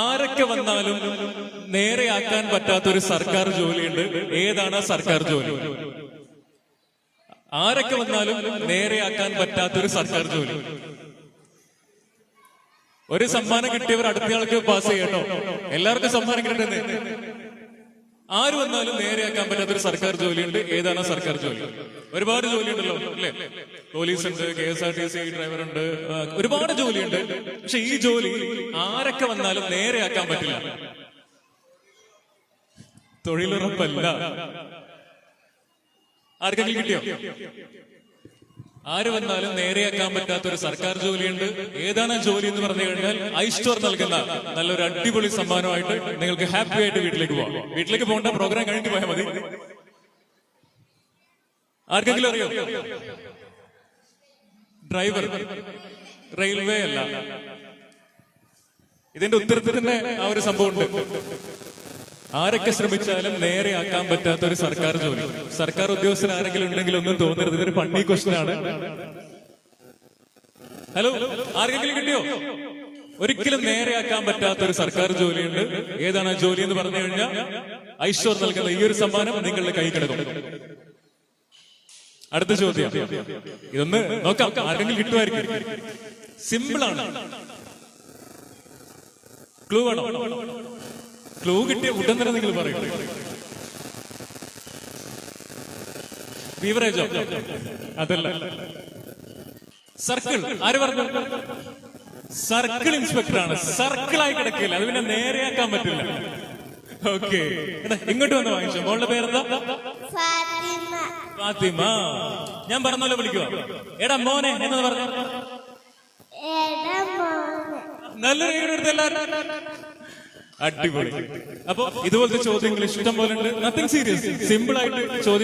ആരൊക്കെ വന്നാലും നേരെയാക്കാൻ പറ്റാത്ത ഒരു സർക്കാർ ജോലിയുണ്ട്. ഏതാണ് ആ സർക്കാർ ജോലി? ആരൊക്കെ വന്നാലും നേരെയാക്കാൻ പറ്റാത്ത ഒരു സർക്കാർ ജോലി. ഒരു സമ്മാനം കിട്ടിയവർ അടുത്തയാൾക്ക് പാസ് ചെയ്യട്ടോ. എല്ലാവർക്കും സമ്മാനം കിട്ടണ്ടേ ആര് വന്നാലും നേരെയാക്കാൻ പറ്റാത്തൊരു സർക്കാർ ജോലിയുണ്ട്. ഏതാണ് സർക്കാർ ജോലി? ഒരുപാട് ജോലി ഉണ്ടല്ലോ അല്ലേ? പോലീസ് ഉണ്ട് K S R T C driver ഉണ്ട് ഒരുപാട് ജോലിയുണ്ട്. പക്ഷെ ഈ ജോലി ആരൊക്കെ വന്നാലും നേരെയാക്കാൻ പറ്റില്ല. തൊഴിലുറപ്പല്ല. ആർക്കെങ്കിലും കിട്ടിയോ? ആര് വന്നാലും നേരെയാക്കാൻ പറ്റാത്ത ഒരു സർക്കാർ ജോലിയുണ്ട്. ഏതാണ് ജോലി എന്ന് പറഞ്ഞു കഴിഞ്ഞാൽ ഐസ്റ്റോർ നൽകുന്ന നല്ലൊരു അടിപൊളി സമ്മാനമായിട്ട് നിങ്ങൾക്ക് ഹാപ്പി ആയിട്ട് വീട്ടിലേക്ക് പോവാം. വീട്ടിലേക്ക് പോകേണ്ട പ്രോഗ്രാം കഴിഞ്ഞു പോയാൽ മതി. ആർക്കെങ്കിലും അറിയോ? ഡ്രൈവർ റെയിൽവേ അല്ല. ഇതിന്റെ ഉത്തരത്തിൽ തന്നെ ആ ഒരു സംഭവം ഉണ്ട് ആരൊക്കെ ശ്രമിച്ചാലും നേരെ ആക്കാൻ പറ്റാത്ത ഒരു സർക്കാർ ജോലി. സർക്കാർ ഉദ്യോഗസ്ഥർ ആരെങ്കിലും ഉണ്ടെങ്കിൽ ഒന്നും തോന്നരുത്. ഇതൊരു പണ്ണി ക്വസ്റ്റൻ ആണ്. ഹലോ ആർക്കെങ്കിലും കിട്ടിയോ? ഒരിക്കലും നേരെയാക്കാൻ പറ്റാത്ത ഒരു സർക്കാർ ജോലിയുണ്ട്. ഏതാണ് ആ ജോലി എന്ന് പറഞ്ഞു കഴിഞ്ഞാൽ ഐശ്വർ നൽകുന്ന ഈ ഒരു സമ്മാനം നിങ്ങളുടെ കൈ കിടക്കും. അടുത്ത ചോദ്യം. ഇതൊന്ന് നോക്കാം. ആരെങ്കിലും കിട്ടുമായിരിക്കും. സിമ്പിൾ ആണ്. ക്ലൂ വേണോ? ക്ലൂ കിട്ടിയ ഉടൻ തന്നെ നിങ്ങൾ പറയും ബീവറേജോ അതല്ല. സർക്കിൾ ആര് പറഞ്ഞു? സർക്കിൾ ഇൻസ്പെക്ടറാണ് സർക്കിളായി കിടക്കില്ല അത് പിന്നെ നേരെയാക്കാൻ പറ്റില്ല. ഓക്കെ ഇങ്ങോട്ട് വന്ന് വാങ്ങിച്ചോ. മോളുടെ പേരെന്താ? ഫാത്തിമ. ഞാൻ പറഞ്ഞല്ലോ വിളിക്കുക എടാ മോനെ എന്ന് പറഞ്ഞു? നല്ലൊരു കൈ എടുത്ത് എല്ലാവരും അടിപൊളി. അപ്പൊ ഇതുപോലത്തെ ചോദ്യങ്ങൾ ഇഷ്ടം പോലെ ഉണ്ട് നത്തിങ് സീരിയസ് സിമ്പിൾ ആയിട്ട് ചോദ്യം